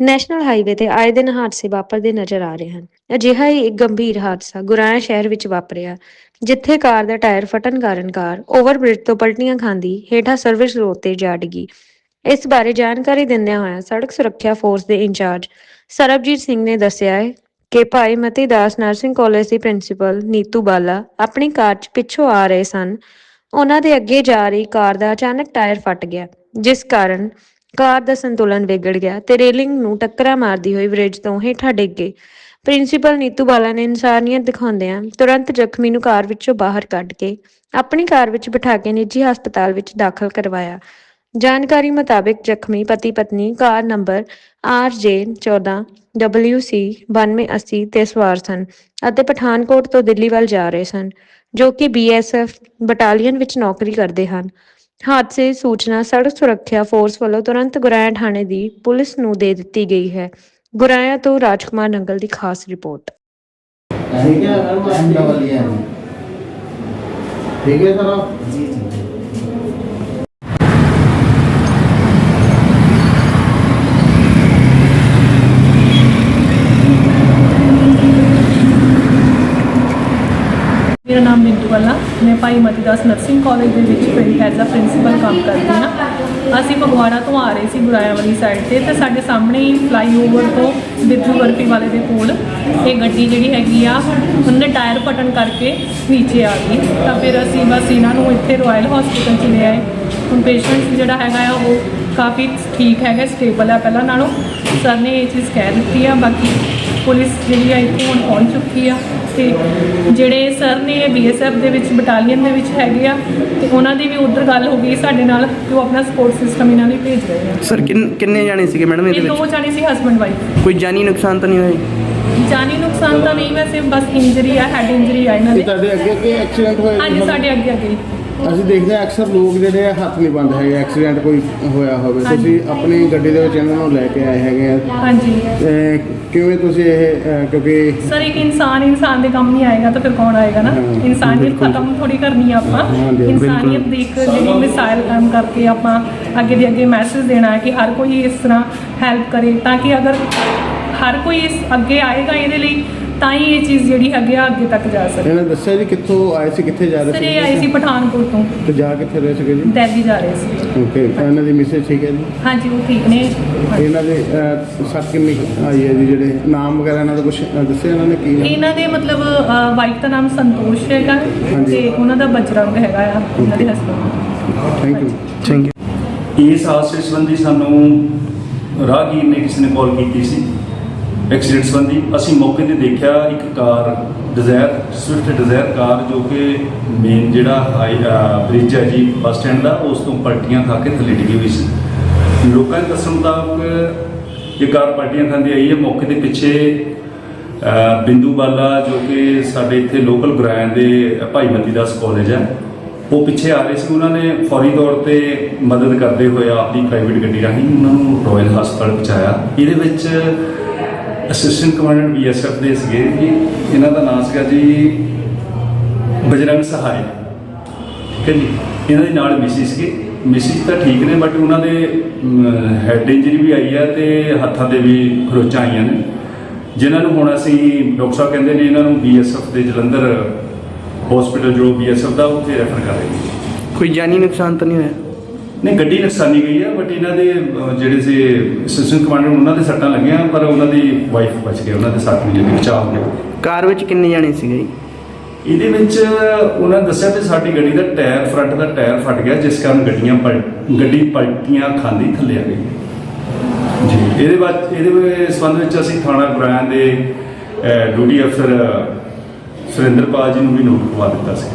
National highway ਤੇ ਆਏ ਦਿਨ ਹਾਦਸੇ ਵਾਪਰਦੇ ਨਜ਼ਰ ਆ ਰਹੇ ਹਨ। ਅਜਿਹਾ ਹੀ ਇੱਕ ਗੰਭੀਰ ਹਾਦਸਾ ਗੁਰਾਇਆ ਸ਼ਹਿਰ ਵਿੱਚ ਵਾਪਰਿਆ, ਜਿੱਥੇ ਕਾਰ ਦਾ ਟਾਇਰ ਫਟਣ ਕਾਰਨ ਕਾਰ ਓਵਰਬ੍ਰਿਜ ਤੋਂ ਪਲਟੀਆਂ ਖਾਂਦੀ ਹੇਠਾਂ ਸਰਵਿਸ ਰੋਡ ਤੇ ਜਾ ਡਿੱਗੀ। ਇਸ ਬਾਰੇ ਜਾਣਕਾਰੀ ਦਿੰਦਿਆਂ ਹੋਇਆ ਸੜਕ ਸੁਰੱਖਿਆ ਫੋਰਸ ਦੇ ਇੰਚਾਰਜ ਸਰਬਜੀਤ ਸਿੰਘ ਨੇ ਦੱਸਿਆ ਹੈ ਕਿ ਭਾਈ ਮਤੀ ਦਾਸ ਨਰਸਿੰਗ ਕਾਲਜ ਦੀ ਪ੍ਰਿੰਸੀਪਲ ਨੀਤੂ ਬਾਲਾ ਆਪਣੀ ਕਾਰ 'ਚ ਪਿੱਛੋਂ ਆ ਰਹੇ ਸਨ। ਉਹਨਾਂ ਦੇ ਅੱਗੇ ਜਾ ਰਹੀ ਕਾਰ ਦਾ ਅਚਾਨਕ ਟਾਇਰ ਫਟ ਗਿਆ, ਜਿਸ ਕਾਰਨ ਕਾਰ ਦਾ ਸੰਤੁਲਨ ਵਿਗੜ ਗਿਆ ਤੇ ਰੇਲਿੰਗ ਨੂੰ ਟੱਕਰਾ ਮਾਰਦੀ ਹੋਈ ਬ੍ਰਿਜ ਤੋਂ ਹੇਠਾਂ ਡਿੱਗ ਗਈ। ਪ੍ਰਿੰਸੀਪਲ ਨੀਤੂ ਬਾਲਾ ਨੇ ਇਨਸਾਨੀਅਤ ਦਿਖਾਉਂਦਿਆਂ ਤੁਰੰਤ ਜ਼ਖਮੀ ਨੂੰ ਕਾਰ ਵਿੱਚੋਂ ਬਾਹਰ ਕੱਢ ਕੇ ਆਪਣੀ ਕਾਰ ਵਿੱਚ ਬਿਠਾ ਕੇ ਨਿੱਜੀ ਹਸਪਤਾਲ ਵਿੱਚ ਦਾਖਲ ਕਰਵਾਇਆ। ਜਾਣਕਾਰੀ ਮੁਤਾਬਕ ਜ਼ਖਮੀ ਪਤੀ ਪਤਨੀ ਕਾਰ ਨੰਬਰ RJ14 WC 9280 ਤੇ ਸਵਾਰ ਸਨ ਅਤੇ ਪਠਾਨਕੋਟ ਤੋਂ ਦਿੱਲੀ ਵੱਲ ਜਾ ਰਹੇ ਸਨ, ਜੋ ਕਿ BSF ਬਟਾਲੀਅਨ ਵਿੱਚ ਨੌਕਰੀ ਕਰਦੇ ਹਨ। ਹਾਦਸੇ ਸੂਚਨਾ ਸੜਕ ਸੁਰੱਖਿਆ ਫੋਰਸ ਵੱਲੋਂ ਤੁਰੰਤ ਗੁਰਾਇਆ ਥਾਣੇ ਦੀ ਪੁਲਿਸ ਨੂੰ ਦੇ ਦਿੱਤੀ ਗਈ ਹੈ। ਗੁਰਾਇਆ ਤੋਂ ਰਾਜਕੁਮਾਰ ਨੰਗਲ ਦੀ ਖਾਸ ਰਿਪੋਰਟ। ਬਿੰਦੂ ਵਾਲਾ ਮੈਂ ਭਾਈ ਮਤੀ ਦਾਸ ਨਰਸਿੰਗ ਕਾਲਜ ਦੇ ਵਿੱਚ ਪਿੰਡ ਐਜ਼ ਅ ਪ੍ਰਿੰਸੀਪਲ ਕੰਮ ਕਰਦੀ ਹਾਂ। ਅਸੀਂ ਫਗਵਾੜਾ ਤੋਂ ਆ ਰਹੇ ਸੀ ਗੁਰਾਇਆ ਵਾਲੀ ਸਾਈਡ ਤੇ ਤੇ ਸਾਡੇ ਸਾਹਮਣੇ ਹੀ ਫਲਾਈਓਵਰ ਤੋਂ ਬਿੱਧੂ ਬਰਫੀ ਵਾਲੇ ਦੇ ਕੋਲ ਇਹ ਗੱਡੀ ਜਿਹੜੀ ਹੈਗੀ ਆ, ਉਹਨੇ ਟਾਇਰ ਪਟਣ ਕਰਕੇ ਨੀਚੇ ਆ ਗਈ। ਤਾਂ ਫਿਰ ਅਸੀਂ ਬਸ ਇਹਨਾਂ ਨੂੰ ਇੱਥੇ ਰਾਇਲ ਹਸਪੀਟਲ ਚ ਲੈ ਆਏ। ਹੁਣ ਪੇਸ਼ੈਂਟ ਜਿਹੜਾ ਹੈਗਾ ਆ, ਉਹ ਕਾਫੀ ਠੀਕ ਹੈਗਾ ਸਟੇਬਲ ਆ ਪਹਿਲਾਂ ਨਾਲੋਂ। ਸਰ ਨੇ ਇਹ ਚੀਜ਼ ਕਹਿ ਦਿੱਤੀ ਆ, ਬਾਕੀ ਪੁਲਿਸ ਜਿਹੜੀ ਆ ਇੱਥੇ ਹੁਣ ਪਹੁੰਚ ਚੁੱਕੀ ਆ ਤੇ ਜਿਹੜੇ ਸਰ ਨੇ ਬੀਐਸਐਫ ਦੇ ਵਿੱਚ ਬਟਾਲੀਅਨ ਦੇ ਵਿੱਚ ਹੈਗੇ ਆ ਤੇ ਉਹਨਾਂ ਦੀ ਵੀ ਉਧਰ ਗੱਲ ਹੋ ਗਈ ਸਾਡੇ ਨਾਲ ਕਿ ਉਹ ਆਪਣਾ ਸਪੋਰਟ ਸਿਸਟਮ ਇਹਨਾਂ ਲਈ ਭੇਜ ਰਹੇ ਆ। ਸਰ ਕਿੰਨ- ਕਿੰਨੇ ਜਾਣੇ ਸੀਗੇ ਮੈਡਮ ਇਹਦੇ ਇਹ ਦੋ ਵਿੱਚ ਜਾਣੇ ਸੀ ਹਸਬੰਡ ਵਾਈਫ ਕੋਈ ਜਾਨੀ ਨੁਕਸਾਨ ਤਾਂ ਨਹੀਂ ਹੋਇਆ ਜਾਨੀ ਨੁਕਸਾਨ ਤਾਂ ਨਹੀਂ ਵੈਸੇ ਬਸ ਇੰਜਰੀ ਆ ਹੈਡ ਇੰਜਰੀ ਆ ਇਹਨਾਂ ਇਹ ਦੇ ਤੁਹਾਡੇ ਅੱਗੇ ਅੱਗੇ ਐਕਸੀਡੈਂਟ ਹੋਇਆ ਹਾਂਜੀ ਸਾਡੇ ਅੱਗੇ ਅੱਗੇ ਅਸੀਂ ਦੇਖਦੇ ਹਾਂ ਅਕਸਰ ਲੋਕ ਜਿਹੜੇ ਆ ਹੱਥ ਨਹੀਂ ਬੰਦ ਹੈਗੇ ਐਕਸੀਡੈਂਟ ਕੋਈ ਹੋਇਆ ਹੋਵੇ। ਤੁਸੀਂ ਆਪਣੀ ਗੱਡੀ ਦੇ ਵਿੱਚ ਇਹਨਾਂ ਨੂੰ ਲੈ ਕੇ ਆਏ ਹੈਗੇ ਆ। ਹਾਂਜੀ। ਤੇ ਕਿਵੇਂ ਤੁਸੀਂ ਇਹ ਅਹ, ਕਿਉਂਕਿ ਸਰ ਇੱਕ ਇਨਸਾਨ ਇਨਸਾਨ ਦੇ ਕੰਮ ਨਹੀਂ ਆਏਗਾ ਤਾਂ ਫਿਰ ਕੌਣ ਆਏਗਾ ਨਾ? ਹਾਂ, ਇਨਸਾਨੀਅਤ ਬਿਲਕੁਲ। ਖਤਮ ਥੋੜੀ ਕਰਨੀ ਆ ਆਪਾਂ। ਇਨਸਾਨੀਅਤ ਦੀ ਇੱਕ ਜਿਹੜੀ ਮਿਸਾਈਲ ਕੰਮ ਕਰਕੇ ਆਪਾਂ ਅੱਗੇ ਦੇ ਅੱਗੇ ਮੈਸੇਜ ਦੇਣਾ ਹੈ ਕਿ ਹਰ ਕੋਈ ਇਸ ਤਰ੍ਹਾਂ ਹੈਲਪ ਕਰੇ ਤਾਂ ਕਿ ਅਗਰ ਹਰ ਕੋਈ ਇਸ ਅੱਗੇ ਆਏਗਾ ਇਹਦੇ ਲਈ ਤਾਂ ਹੀ ਇਹ ਚੀਜ਼ ਜਿਹੜੀ ਆ ਅੱਗੇ ਤੱਕ ਜਾ ਸਕੇ ਇਹਨਾਂ ਦੱਸਿਆ ਜੀ ਕਿੱਥੋਂ ਆਏ ਸੀ ਕਿੱਥੇ ਜਾ ਸਰ ਰਹੇ ਇਹ ਆਏ ਸੀ ਪਠਾਨਕੋਟ ਤੋਂ। ਤੇ ਜਾ ਕਿੱਥੇ ਰਹੇ ਸੀਗੇ ਜੀ? ਦਿੱਲੀ ਜਾ ਰਹੇ ਸੀ। ਓਕੇ ਇਹਨਾਂ ਦੀ ਮਿਸੇਜ ਠੀਕ ਹੈ ਜੀ? ਹਾਂਜੀ ਉਹ ਠੀਕ ਨੇ। ਇਹਨਾਂ ਦੇ ਅਹ, ਸੱਟ ਕਿੰਨੀ ਕੁ ਆਈ ਹੈ ਜੀ ਜਿਹੜੇ ਨਾਮ ਵਗੈਰਾ ਇਹਨਾਂ ਦਾ ਕੁਝ ਦੱਸਿਆ ਇਹਨਾਂ ਨੇ ਕੀ ਨਾਮ? ਇਹਨਾਂ ਦੇ ਮਤਲਬ ਵਾਈਫ ਦਾ ਨਾਮ ਸੰਤੋਸ਼ ਹੈਗਾ ਹਾਂਜੀ। ਤੇ ਉਹਨਾਂ ਦਾ ਬਜਰੰਗ ਹੈਗਾ ਆ ਉਹਨਾਂ ਦੇ husband thank you thank you ਇਸ ਹਾਦਸੇ ਸੰਬੰਧੀ ਸਾਨੂੰ ਰਾਹਗੀਰ ਨੇ ਕਿਸੇ ਨੇ ਕਾਲ ਕੀਤੀ ਸੀ। ਐਕਸੀਡੈਂਟ ਸੰਬੰਧੀ ਅਸੀਂ ਮੌਕੇ ਤੇ ਦੇਖਿਆ ਇੱਕ car Dzire Swift Dzire car ਜੋ ਕਿ ਮੇਨ ਜਿਹੜਾ ਹਾਈ ਬ੍ਰਿਜ ਹੈ ਜੀ ਬੱਸ ਸਟੈਂਡ ਦਾ, ਉਸ ਤੋਂ ਪਲਟੀਆਂ ਖਾ ਕੇ ਥੱਲੇ ਡਿੱਗੀ ਹੋਈ ਸੀ। ਲੋਕਾਂ ਦੇ ਦੱਸਣ ਮੁਤਾਬਕ ਇਹ ਕਾਰ ਪਲਟੀਆਂ ਖਾਂਦੀ ਆਈ ਹੈ, ਮੌਕੇ ਦੇ ਪਿੱਛੇ ਬਿੰਦੂ ਬਾਲਾ ਜੋ ਕਿ ਸਾਡੇ ਇੱਥੇ ਲੋਕਲ ਗੁਰਾਇਆਂ ਦੇ ਭਾਈ ਮਤੀ ਦਾਸ ਕਾਲਜ ਹੈ, ਉਹ ਪਿੱਛੇ ਆ ਰਹੇ ਸੀ। ਉਹਨਾਂ ਨੇ ਫੌਰੀ ਤੌਰ ਤੇ ਮਦਦ ਕਰਦੇ ਹੋਏ ਆਪਣੀ ਪ੍ਰਾਈਵੇਟ ਗੱਡੀ ਰਾਹੀਂ ਉਹਨਾਂ ਨੂੰ ਰੋਇਲ ਹਸਪਤਾਲ ਪਹੁੰਚਾਇਆ। ਇਹਦੇ ਵਿੱਚ ਅਸਿਸਟੈਂਟ ਕਮਾਂਡੈਂਟ ਬੀਐਸਐਫ ਦੇ ਸੀਗੇ ਜੀ ਇਹਨਾਂ ਦਾ ਨਾਮ ਸੀਗਾ ਜੀ ਬਜਰੰਗ ਸਹਾਇ ਠੀਕ ਹੈ ਜੀ। ਇਹਨਾਂ ਦੇ ਨਾਲ ਮਿਸੀ ਸੀਗੇ। ਮਿਸੀ ਤਾਂ ਠੀਕ ਨੇ ਬਟ ਉਹਨਾਂ ਦੇ ਹੈਡ ਇੰਜਰੀ ਵੀ ਆਈ ਹੈ ਤੇ ਹੱਥਾਂ ਤੇ ਵੀ ਖਰੋਚਾਂ ਆਈਆਂ ਨੇ। ਜਿਨ੍ਹਾਂ ਨੂੰ ਹੁਣ ਅਸੀਂ ਡਾਕਟਰ ਸਾਹਿਬ ਕਹਿੰਦੇ ਨੇ ਇਹਨਾਂ ਨੂੰ ਬੀਐਸਐਫ ਦੇ ਜਲੰਧਰ ਹਸਪੀਟਲ ਜੋ ਬੀਐਸਐਫ ਦਾ ਉੱਥੇ ਰੈਫਰ ਕਰ ਰਹੇ ਕੋਈ ਜਾਨੀ ਨੁਕਸਾਨ ਤਾਂ ਨਹੀਂ ਹੋਇਆ? ਨਹੀਂ ਗੱਡੀ ਨੁਕਸਾਨੀ ਗਈ ਹੈ ਬਟ ਇਹਨਾਂ ਦੇ ਅਹ, ਜਿਹੜੇ ਸੀ ਅਸਿਸਟੈਂਟ ਕਮਾਂਡਰ ਉਹਨਾਂ ਦੇ ਸੱਟਾਂ ਲੱਗੀਆਂ ਪਰ ਉਹਨਾਂ ਦੀ ਵਾਈਫ ਬਚ ਗਏ ਉਹਨਾਂ ਦੇ ਸੱਟ ਨਹੀਂ ਲੱਗੀ ਬਚਾਅ ਹੋ ਗਿਆ ਕਾਰ ਵਿੱਚ ਕਿੰਨੇ ਜਾਣੇ ਸੀਗੇ ਜੀ? ਇਹਦੇ ਵਿੱਚ ਉਹਨਾਂ ਦੱਸਿਆ ਕਿ ਸਾਡੀ ਗੱਡੀ ਦਾ ਟਾਇਰ ਫਰੰਟ ਦਾ ਟਾਇਰ ਫਟ ਗਿਆ ਜਿਸ ਕਾਰਨ ਗੱਡੀਆਂ ਪਲ ਗੱਡੀ ਪਲਟੀਆਂ ਖਾਂਦੀ ਥੱਲੇ ਆ ਗਈ। ਜੀ ਇਹਦੇ ਬਾਅਦ ਇਹਦੇ ਸੰਬੰਧ ਵਿੱਚ ਅਸੀਂ ਥਾਣਾ ਗੁਰਾਇਆਂ ਦੇ ਡਿਊਟੀ ਅਫਸਰ ਸੁਰਿੰਦਰਪਾਲ ਜੀ ਨੂੰ ਵੀ ਨੋਟ ਕਰਵਾ ਦਿੱਤਾ ਸੀ।